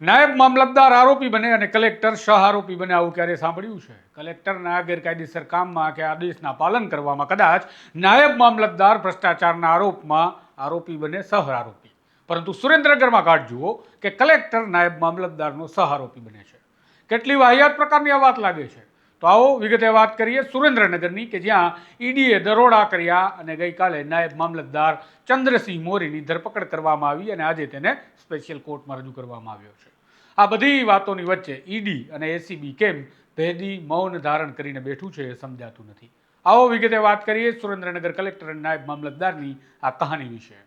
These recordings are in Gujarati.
નાયબ મામલતદાર આરોપી બને અને કલેક્ટર સહ આરોપી બને, આવું ક્યારે સાંભળ્યું છે? કલેક્ટરના ગેરકાયદેસર કામમાં કે આદેશના પાલન કરવામાં કદાચ નાયબ મામલતદાર ભ્રષ્ટાચારના આરોપમાં આરોપી બને સહ આરોપી. પરંતુ સુરેન્દ્રનગરમાં કાઢ જુઓ કે કલેક્ટર નાયબ મામલતદારનો સહ આરોપી બને છે. કેટલી વાહિયાત પ્રકારની આ વાત લાગે છે? તો આવો વિગતે વાત કરીએ સુરેન્દ્રનગરની કે જ્યાં ઈડીએ દરોડા કર્યા અને ગઈકાલે નાયબ મામલતદાર ચંદ્રસિંહ મોરીની ધરપકડ કરવામાં આવી અને આજે તેને સ્પેશિયલ કોર્ટમાં રજૂ કરવામાં આવ્યો છે. આ બધી વાતોની વચ્ચે ઈડી અને એસીબી કેમ ભેદી મૌન ધારણ કરીને બેઠું છે એ સમજાતું નથી. આવો વિગતે વાત કરીએ સુરેન્દ્રનગર કલેક્ટર અને નાયબ મામલતદારની આ કહાની વિશે.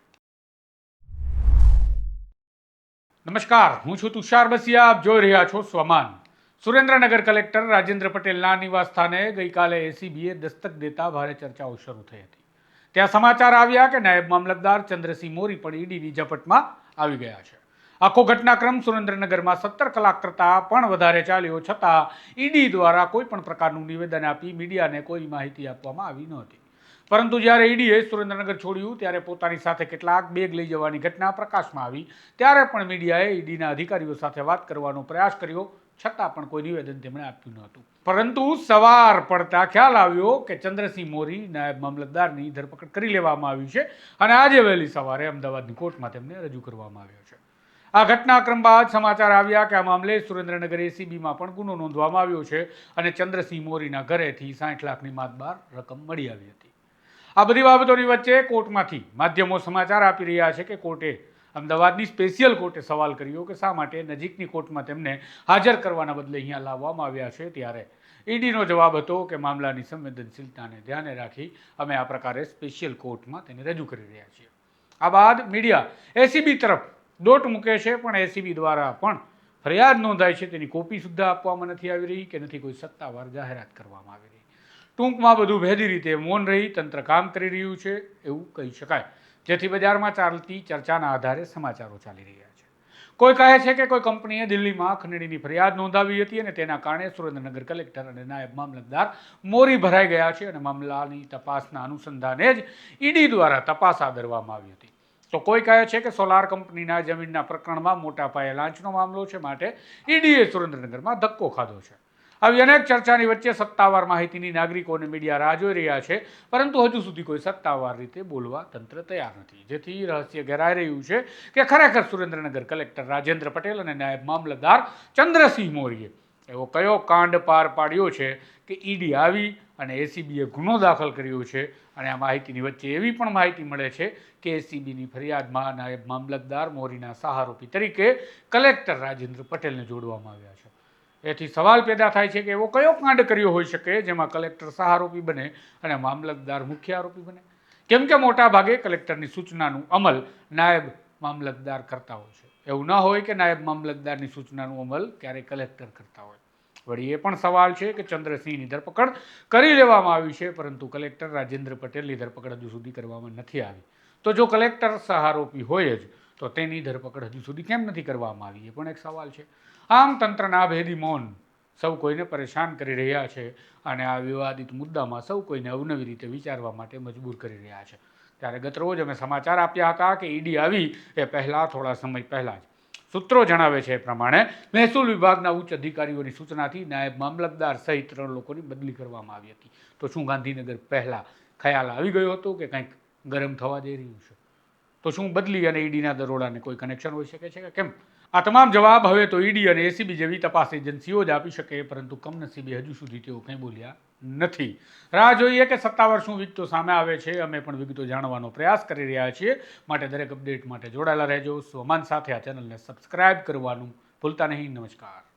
નમસ્કાર, હું છું તુષાર બસિયા, આપ જોઈ રહ્યા છો સ્વમાન. સુરેન્દ્રનગર કલેક્ટર રાજેન્દ્ર પટેલના નિવાસ સ્થાને ગઈકાલે એસીબીએ દસ્તક દેતા ભારે ચર્ચાઓ શરૂ થઈ હતી. ત્યાં સમાચાર આવ્યા કે નાયબ મામલતદાર ચંદ્રસિંહ મોરી પણ ઈડીની ઝપટમાં આવી ગયા છે. આખો ઘટનાક્રમ સુરેન્દ્રનગરમાં સત્તર કલાક કરતાં પણ વધારે ચાલ્યો છતાં ઈડી દ્વારા કોઈ પણ પ્રકારનું નિવેદન આપી મીડિયાને કોઈ માહિતી આપવામાં આવી નહોતી. પરંતુ જ્યારે ઈડીએ સુરેન્દ્રનગર છોડ્યું ત્યારે પોતાની સાથે કેટલાક બેગ લઈ જવાની ઘટના પ્રકાશમાં આવી. ત્યારે પણ મીડિયાએ ઈડીના અધિકારીઓ સાથે વાત કરવાનો પ્રયાસ કર્યો. છતાં પણ કોઈ નિવેદન તેમણે આપ્યું નહોતું પરંતુ સવાર પડતા ખ્યાલ આવ્યો કે ચંદ્રસિંહ મોરી નાયબ મામલતદારની ધરપકડ કરી લેવામાં આવી છે અને આજે વહેલી સવારે અમદાવાદની કોર્ટમાં તેમને રજૂ કરવામાં આવ્યો છે. આ ઘટનાક્રમ બાદ સમાચાર આવ્યા કે આ મામલે સુરેન્દ્રનગર એસીબીમાં પણ ગુનો નોંધવામાં આવ્યો છે અને ચંદ્રસિંહ મોરીના ઘરેથી સાઠ લાખની માતબાર રકમ મળી આવી હતી. આ બધી બાબતોની વચ્ચે કોર્ટમાંથી માધ્યમો સમાચાર આપી રહ્યા છે કે કોર્ટે અમદાવાદની સ્પેશિયલ કોર્ટે સવાલ કર્યો કે શા માટે નજીકની કોર્ટમાં તેમને હાજર કરવાના બદલે અહીંયા લાવવામાં આવ્યા છે ત્યારે? ઈડીનો જવાબ હતો કે મામલાની સંવેદનશીલતાને ધ્યાને રાખી અમે આ પ્રકારે સ્પેશિયલ કોર્ટમાં તેને રજૂ કરી રહ્યા છીએ. આ બાદ મીડિયા એસીબી તરફ દોટ મૂકે છે, પણ એસીબી દ્વારા પણ ફરિયાદ નોંધાય છે, તેની કોપી સુદ્ધા આપવામાં નથી આવી રહી કે નથી કોઈ સત્તાવાર જાહેરાત કરવામાં આવી રહી. ટૂંકમાં બધું ભેદી રીતે મૌન રહી તંત્ર કામ કરી રહ્યું છે, એવું કહી શકાય. જેથી બજારમાં ચાલતી ચર્ચાના આધારે સમાચારો ચાલી રહ્યા છે. કોઈ કહે છે કે કોઈ કંપનીએ દિલ્હીમાં ખંડણીની ફરિયાદ નોંધાવી હતી અને તેના કારણે સુરેન્દ્રનગર કલેક્ટર અને નાયબ મામલતદાર મોરી ભરાઈ ગયા છે અને મામલાની તપાસના અનુસંધાને જ ઈડી દ્વારા તપાસ આદરવામાં આવી હતી. તો કોઈ કહે છે કે સોલાર કંપનીના જમીનના પ્રકરણમાં મોટા પાયે લાંચનો મામલો છે માટે ઈડીએ સુરેન્દ્રનગરમાં ધક્કો ખાધો છે. આવી અનેક ચર્ચાની વચ્ચે સત્તાવાર માહિતીની નાગરિકો અને મીડિયા રાહ જોઈ રહ્યા છે, પરંતુ હજુ સુધી કોઈ સત્તાવાર રીતે બોલવા તંત્ર તૈયાર નથી. જેથી રહસ્ય ઘેરાઈ રહ્યું છે કે ખરેખર સુરેન્દ્રનગર કલેક્ટર રાજેન્દ્ર પટેલ અને નાયબ મામલતદાર ચંદ્રસિંહ મોરીએ એવો કયો કાંડ પાર પાડ્યો છે કે ઈડી આવી અને એસીબીએ ગુનો દાખલ કર્યો છે? અને આ માહિતીની વચ્ચે એવી પણ માહિતી મળે છે કે એસીબીની ફરિયાદમાં નાયબ મામલતદાર મોરીના સહારોપી તરીકે કલેક્ટર રાજેન્દ્ર પટેલને જોડવામાં આવ્યા છે. એથી સવાલ પેદા થાય છે કે એવો કયો કાંડ કર્યો હોઈ શકે જેમાં કલેક્ટર સહારોપી બને અને મામલતદાર મુખ્ય આરોપી બને? કેમ કે મોટા ભાગે કલેક્ટરની સૂચનાનું અમલ નાયબ મામલતદાર કરતા હોય છે. એવું ન હોય કે નાયબ મામલતદારની સૂચનાનું અમલ ક્યારેક કલેક્ટર કરતા હોય. વળી એ પણ સવાલ છે કે ચંદ્રસિંહની ધરપકડ કરી લેવામાં આવી છે, પરંતુ કલેક્ટર રાજેન્દ્ર પટેલની ધરપકડ હજુ સુધી કરવામાં નથી આવી. તો જો કલેક્ટર સહારોપી હોય જ તો તેની ધરપકડ હજુ સુધી કેમ નથી કરવામાં આવી એ પણ એક સવાલ છે. આમ તંત્રના ભેદી મૌન સૌ કોઈને પરેશાન કરી રહ્યા છે અને આ વિવાદિત મુદ્દામાં સૌ કોઈને અવનવી રીતે વિચારવા માટે મજબૂર કરી રહ્યા છે. ત્યારે ગત રોજ અમે સમાચાર આપ્યા હતા કે ઈડી આવી એ પહેલાં થોડા સમય પહેલાં જ. સૂત્રો જણાવે છે એ પ્રમાણે મહેસૂલ વિભાગના ઉચ્ચ અધિકારીઓની સૂચનાથી નાયબ મામલતદાર સહિત ત્રણ લોકોની બદલી કરવામાં આવી હતી. તો શું ગાંધીનગર પહેલાં ખ્યાલ આવી ગયો હતો કે કંઈક ગરમ થવા જઈ રહ્યું છે? તો શું બદલી અને ઈડીના દરોડાને કોઈ કનેક્શન હોઈ શકે છે કે કેમ? આ તમામ જવાબ હવે તો ઈડી અને એસીબી જેવી તપાસ એજન્સીઓ જ આપી શકે, પરંતુ કમનસીબે હજુ સુધી તેઓ કંઈ બોલ્યા નથી. રાહ જોઈએ કે સત્તાવાર શું વિગતો સામે આવે છે, અમે પણ વિગતો જાણવાનો પ્રયાસ કરી રહ્યા છીએ. માટે દરેક અપડેટ માટે જોડાયેલા રહેજો. સોમાન સાથે આ ચેનલને સબસ્ક્રાઇબ કરવાનું ભૂલતા નહીં. નમસ્કાર.